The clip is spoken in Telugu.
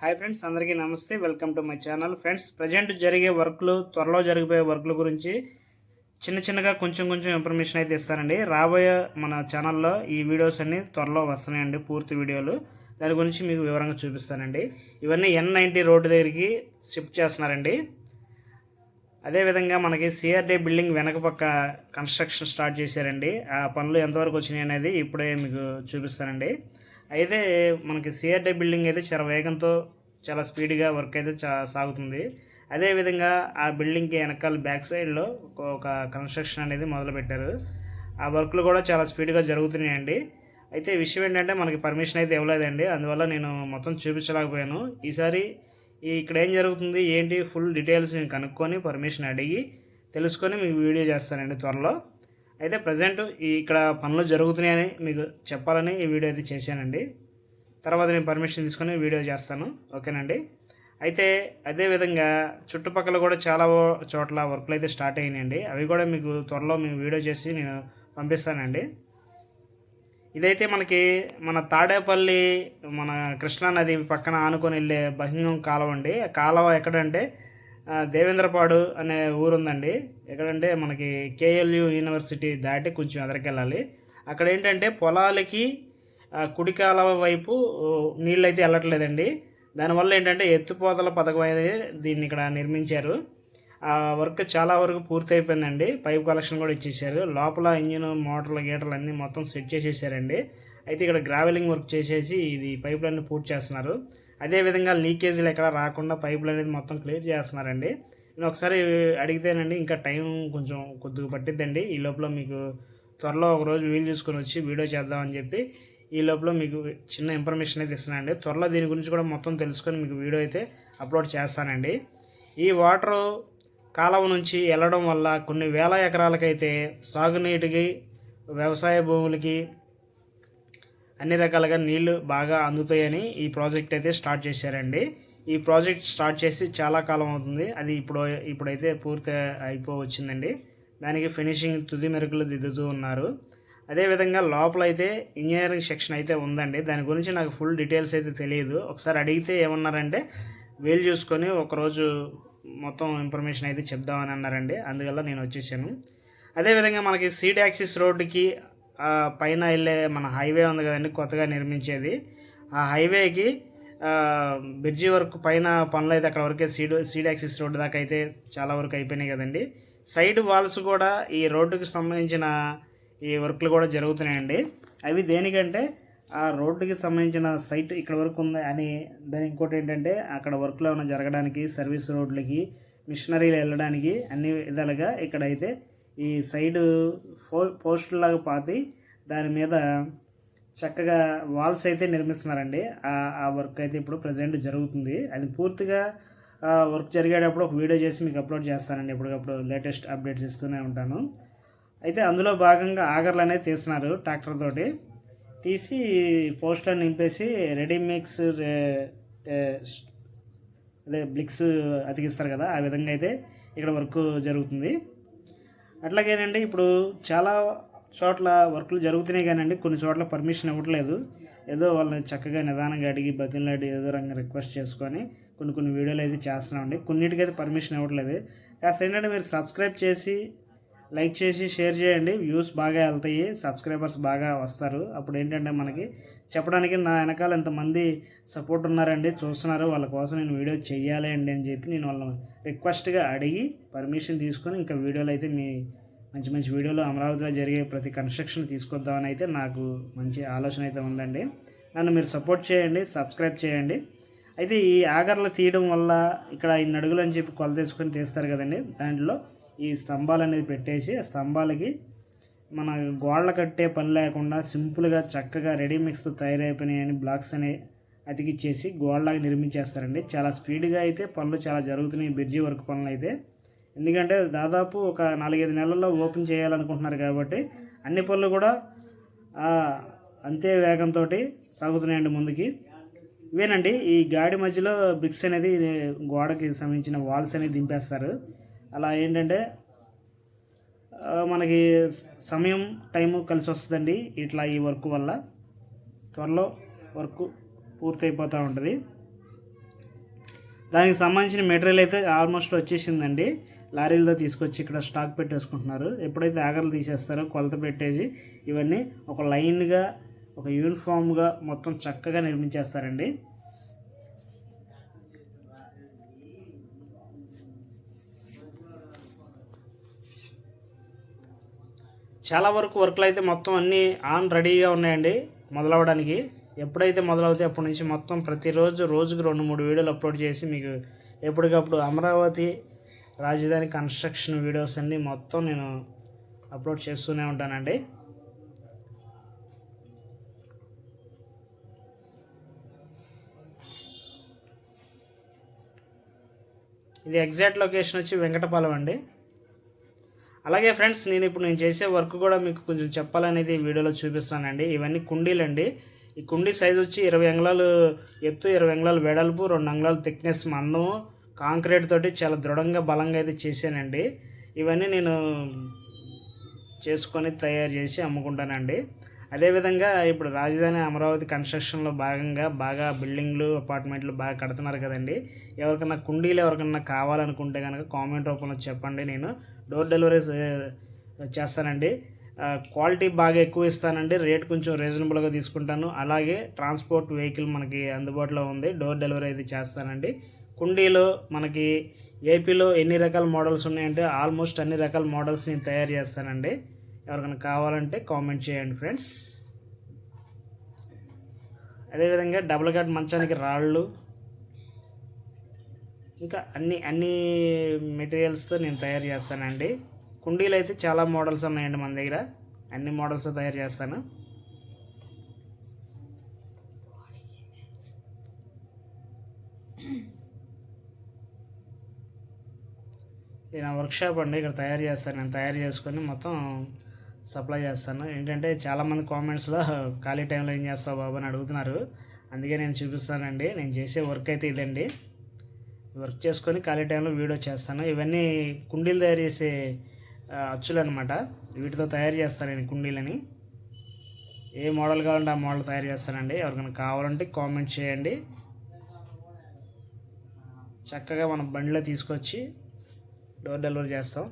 హాయ్ ఫ్రెండ్స్ అందరికీ నమస్తే. Welcome to my channel friends present జరిగే వర్క్లు త్వరలో జరిగిపోయే వర్క్ల గురించి చిన్న చిన్నగా కొంచెం కొంచెం ఇన్ఫర్మేషన్ అయితే ఇస్తానండి. రాబోయే మన ఛానల్లో ఈ వీడియోస్ అన్ని త్వరలో వస్తున్నాయండి పూర్తి వీడియోలు దాని గురించి మీకు వివరంగా చూపిస్తానండి. ఇవన్నీ ఎన్ నైంటీ రోడ్డు దగ్గరికి షిఫ్ట్ చేస్తున్నారండి. అదేవిధంగా మనకి సిఆర్డీ బిల్డింగ్ వెనక పక్క కన్స్ట్రక్షన్ స్టార్ట్ చేశారండి. ఆ పనులు ఎంతవరకు వచ్చినాయి అనేది ఇప్పుడే మీకు చూపిస్తానండి. అయితే మనకి సిఆర్డీ బిల్డింగ్ అయితే చాలా వేగంతో చాలా స్పీడ్గా వర్క్ అయితే చా సాగుతుంది. అదేవిధంగా ఆ బిల్డింగ్కి వెనకాల బ్యాక్ సైడ్లో ఒక- కన్స్ట్రక్షన్ అనేది మొదలుపెట్టారు. ఆ వర్క్లు కూడా చాలా స్పీడ్గా జరుగుతున్నాయండి. అయితే విషయం ఏంటంటే మనకి పర్మిషన్ అయితే ఇవ్వలేదండి. అందువల్ల నేను మొత్తం చూపించలేకపోయాను. ఈసారి ఇక్కడ ఏం జరుగుతుంది ఏంటి ఫుల్ డీటెయిల్స్ నేను కనుక్కొని పర్మిషన్ అడిగి తెలుసుకొని మీకు వీడియో చేస్తానండి త్వరలో. అయితే ప్రజెంట్ ఇక్కడ పనులు జరుగుతున్నాయని మీకు చెప్పాలని ఈ వీడియో అయితే చేశానండి. తర్వాత నేను పర్మిషన్ తీసుకొని వీడియో చేస్తాను. ఓకేనండి? అయితే అదేవిధంగా చుట్టుపక్కల కూడా చాలా చోట్ల వర్క్లు అయితే స్టార్ట్ అయినాయండి. అవి కూడా మీకు త్వరలో మేము వీడియో చేసి నేను పంపిస్తానండి. ఇదైతే మనకి మన తాడేపల్లి మన కృష్ణా నది పక్కన ఆనుకొని వెళ్ళే బహింగం కాలువ అండి. ఆ కాలువ ఎక్కడంటే దేవేంద్రపాడు అనే ఊరుందండి. ఎక్కడంటే మనకి కేఎల్యు యూనివర్సిటీ దాటి కొంచెం ఎదరికెళ్ళాలి. అక్కడ ఏంటంటే పొలాలకి కుడికాల వైపు నీళ్ళు అయితే వెళ్ళట్లేదండి దానివల్ల ఏంటంటే ఎత్తుపోతల పథకం అనేది దీన్ని ఇక్కడ నిర్మించారు. ఆ వర్క్ చాలా వరకు పూర్తి అయిపోయిందండి పైప్ కలెక్షన్ కూడా ఇచ్చేసారు లోపల ఇంజిన్ మోటార్లు గీటర్లు అన్నీ మొత్తం సెట్ చేసేసారండి. అయితే ఇక్కడ గ్రావెలింగ్ వర్క్ చేసేసి ఇది పైపులన్నీ పూర్తి చేస్తున్నారు. అదేవిధంగా లీకేజీలు ఎక్కడ రాకుండా పైపులు అనేది మొత్తం క్లియర్ చేస్తున్నారండి. నేను ఒకసారి అడిగితేనండి ఇంకా టైం కొంచెం కొద్దిగా పట్టిద్దండి. ఈ లోపల మీకు త్వరలో ఒక రోజు వీలు చూసుకొని వచ్చి వీడియో చేద్దామని చెప్పి ఈ లోపల మీకు చిన్న ఇన్ఫర్మేషన్ అయితే ఇస్తున్నానండి. త్వరలో దీని గురించి కూడా మొత్తం తెలుసుకొని మీకు వీడియో అయితే అప్లోడ్ చేస్తానండి. ఈ వాటర్ కాలువ నుంచి వెళ్ళడం వల్ల కొన్ని వేల ఎకరాలకైతే సాగునీటికి వ్యవసాయ భూములకి అన్ని రకాలుగా నీళ్ళు బాగా అందుతాయని ఈ ప్రాజెక్ట్ అయితే స్టార్ట్ చేశారండి. ఈ ప్రాజెక్ట్ స్టార్ట్ చేసి చాలా కాలం అవుతుంది. అది ఇప్పుడు ఇప్పుడైతే పూర్తి అయిపో వచ్చిందండి దానికి ఫినిషింగ్ తుది మెరుకులు దిద్దుతూ ఉన్నారు. అదేవిధంగా లోపల అయితే ఇంజనీరింగ్ సెక్షన్ అయితే ఉందండి. దాని గురించి నాకు ఫుల్ డీటెయిల్స్ అయితే తెలియదు. ఒకసారి అడిగితే ఏమన్నారంటే వీలు చూసుకొని ఒకరోజు మొత్తం ఇన్ఫర్మేషన్ అయితే చెప్దామని అన్నారండి. అందువల్ల నేను వచ్చేసాను. అదేవిధంగా మనకి సీడ్ యాక్సిస్ రోడ్డుకి పైన వెళ్ళే మన హైవే ఉంది కదండి కొత్తగా నిర్మించేది. ఆ హైవేకి బ్రిడ్జి వరకు పైన పనులు అయితే అక్కడ వరకే సీడ్ సీడ్ యాక్సిస్ రోడ్డు దాకా అయితే చాలా వరకు అయిపోయినాయి కదండి. సైడ్ వాల్స్ కూడా ఈ రోడ్డుకి సంబంధించిన ఈ వర్క్లు కూడా జరుగుతున్నాయండి. అవి దేనికంటే ఆ రోడ్డుకి సంబంధించిన సైట్ ఇక్కడ వరకు ఉంది అని దాని ఇంకోటి ఏంటంటే అక్కడ వర్క్లో ఏమైనా జరగడానికి సర్వీస్ రోడ్లకి మిషనరీలు వెళ్ళడానికి అన్ని విధాలుగా ఇక్కడైతే ఈ సైడ్ ఫో పోస్టర్లాగా పాతి దాని మీద చక్కగా వాల్స్ అయితే నిర్మిస్తున్నారండి. ఆ- వర్క్ అయితే ఇప్పుడు ప్రజెంట్ జరుగుతుంది. అది పూర్తిగా ఆ వర్క్ జరిగేటప్పుడు ఒక వీడియో చేసి మీకు అప్లోడ్ చేస్తానండి. ఎప్పటికప్పుడు లేటెస్ట్ అప్డేట్స్ ఇస్తూనే ఉంటాను. అయితే అందులో భాగంగా ఆగర్లు అనేది తీస్తున్నారు ట్రాక్టర్ తోటి. తీసి పోస్టర్ నింపేసి రెడీ మిక్స్ అదే బ్లిక్స్ అతికిస్తారు కదా ఆ విధంగా అయితే ఇక్కడ వర్క్ జరుగుతుంది. అట్లాగేనండి ఇప్పుడు చాలా చోట్ల వర్కులు జరుగుతున్నాయి కానండి కొన్ని చోట్ల పర్మిషన్ ఇవ్వట్లేదు. ఏదో వాళ్ళని చక్కగా నిదానంగా అడిగి బతిలాడి ఏదో రంగం రిక్వెస్ట్ చేసుకొని కొన్ని కొన్ని వీడియోలు అయితే చేస్తున్నామండి. కొన్నిటికైతే పర్మిషన్ ఇవ్వట్లేదు. కాస్త ఏంటంటే మీరు సబ్స్క్రైబ్ చేసి లైక్ చేసి షేర్ చేయండి. వ్యూస్ బాగా వెళ్తాయి. సబ్స్క్రైబర్స్ బాగా వస్తారు. అప్పుడు ఏంటంటే మనకి చెప్పడానికి నా వెనకాల ఎంతమంది సపోర్ట్ ఉన్నారండి చూస్తున్నారు. వాళ్ళ కోసం నేను వీడియో చేయాలి అండి అని చెప్పి నేను వాళ్ళని రిక్వెస్ట్గా అడిగి పర్మిషన్ తీసుకొని ఇంకా వీడియోలు అయితే మీ మంచి మంచి వీడియోలు అమరావతిలో జరిగే ప్రతి కన్స్ట్రక్షన్ తీసుకొద్దామని అయితే నాకు మంచి ఆలోచన అయితే ఉందండి. నన్ను మీరు సపోర్ట్ చేయండి సబ్స్క్రైబ్ చేయండి. అయితే ఈ ఆగర్లు తీయడం వల్ల ఇక్కడ ఇన్ని అడుగులు అని చెప్పి కొల తీసుకొని తీస్తారు కదండి. దాంట్లో ఈ స్తంభాలు అనేది పెట్టేసి ఆ స్తంభాలకి మన గోడలు కట్టే పని లేకుండా సింపుల్గా చక్కగా రెడీమిక్స్తో తయారైపోయినాయని బ్లాక్స్ అని అతికిచ్చేసి గోడలాగా నిర్మించేస్తారండి. చాలా స్పీడ్గా అయితే పనులు చాలా జరుగుతున్నాయి బ్రిడ్జి వర్క్ పనులు అయితే. ఎందుకంటే దాదాపు ఒక నాలుగైదు నెలల్లో ఓపెన్ చేయాలనుకుంటున్నారు కాబట్టి అన్ని పనులు కూడా అంతే వేగంతో సాగుతున్నాయండి ముందుకి. ఇవేనండి ఈ గాడి మధ్యలో బ్రిక్స్ అనేది గోడకి సంబంధించిన వాల్స్ అనేది దింపేస్తారు. అలా ఏంటంటే మనకి సమయం టైము కలిసి వస్తుందండి. ఇట్లా ఈ వర్క్ వల్ల త్వరలో వర్క్ పూర్తయిపోతూ ఉంటుంది. దానికి సంబంధించిన మెటీరియల్ అయితే ఆల్మోస్ట్ వచ్చేసిందండి. లారీలతో తీసుకొచ్చి ఇక్కడ స్టాక్ పెట్టేసుకుంటున్నారు. ఎప్పుడైతే ఆగర్లు తీసేస్తారో కొలత పెట్టేసి ఇవన్నీ ఒక లైన్గా ఒక యూనిఫామ్గా మొత్తం చక్కగా నిర్మించేస్తారండి. చాలా వరకు వర్క్లు అయితే మొత్తం అన్నీ ఆన్ రెడీగా ఉన్నాయండి మొదలవడానికి ఎప్పుడైతే మొదలవుతాయి అప్పటి నుంచి మొత్తం ప్రతిరోజు రోజుకు రెండు మూడు వీడియోలు అప్లోడ్ చేసి మీకు ఎప్పటికప్పుడు అమరావతి రాజధాని కన్స్ట్రక్షన్ వీడియోస్ అన్నీ మొత్తం నేను అప్లోడ్ చేస్తూనే ఉంటానండి. ఇది ఎగ్జాక్ట్ లొకేషన్ వచ్చి వెంకటపాలెం అండి. అలాగే ఫ్రెండ్స్ నేను ఇప్పుడు నేను చేసే వర్క్ కూడా మీకు కొంచెం చెప్పాలనేది వీడియోలో చూపిస్తానండి ఇవన్నీ కుండీలండి. ఈ కుండీ సైజ్ వచ్చి ఇరవై అంగుళాలు ఎత్తు ఇరవై అంగుళాలు వెడల్పు రెండు అంగుళాలు థిక్నెస్ మందము కాంక్రీట్ తోటి చాలా దృఢంగా బలంగా అయితే చేశానండి. ఇవన్నీ నేను చేసుకొని తయారు చేసి అమ్ముకుంటానండి. అదేవిధంగా ఇప్పుడు రాజధాని అమరావతి కన్స్ట్రక్షన్లో భాగంగా బాగా బిల్డింగ్లు అపార్ట్మెంట్లు బాగా కడుతున్నారు కదండి. ఎవరికన్నా కుండీలు ఎవరికన్నా కావాలనుకుంటే కనుక కామెంట్ రూపంలో చెప్పండి. నేను డోర్ డెలివరీ చేస్తానండి. క్వాలిటీ బాగా ఎక్కువ ఇస్తానండి. రేట్ కొంచెం రీజనబుల్గా తీసుకుంటాను. అలాగే ట్రాన్స్పోర్ట్ వెహికల్ మనకి అందుబాటులో ఉంది. డోర్ డెలివరీ అయితే చేస్తానండి. కుండీలో మనకి ఏపీలో ఎన్ని రకాల మోడల్స్ ఉన్నాయంటే ఆల్మోస్ట్ అన్ని రకాల మోడల్స్ నేను తయారు చేస్తానండి. ఎవరికైనా కావాలంటే కామెంట్ చేయండి ఫ్రెండ్స్. అదేవిధంగా డబుల్ కట్ మంచానికి రాళ్ళు ఇంకా అన్ని అన్ని మెటీరియల్స్తో నేను తయారు చేస్తానండి. కుండీలు అయితే చాలా మోడల్స్ ఉన్నాయండి మన దగ్గర. అన్ని మోడల్స్ తయారు చేస్తాను. ఇది నా వర్క్షాప్ అండి. ఇక్కడ తయారు చేస్తాను. నేను తయారు చేసుకొని మొత్తం సప్లై చేస్తాను. ఏంటంటే చాలామంది కామెంట్స్లో ఖాళీ టైంలో ఏం చేస్తావు బాబు అని అడుగుతున్నారు. అందుకే నేను చూపిస్తానండి. నేను చేసే వర్క్ అయితే ఇదండి. వర్క్ చేసుకొని ఖాళీ టైంలో వీడియో చేస్తాను. ఇవన్నీ కుండీలు తయారు చేసే అచ్చులు అనమాట వీటితో తయారు చేస్తాను నేను కుండీలని. ఏ మోడల్ కావాలంటే ఆ మోడల్ తయారు చేస్తానండి. ఎవరికైనా కావాలంటే కామెంట్ చేయండి. చక్కగా మనం బండిలో తీసుకొచ్చి డోర్ డెలివరీ చేస్తాం.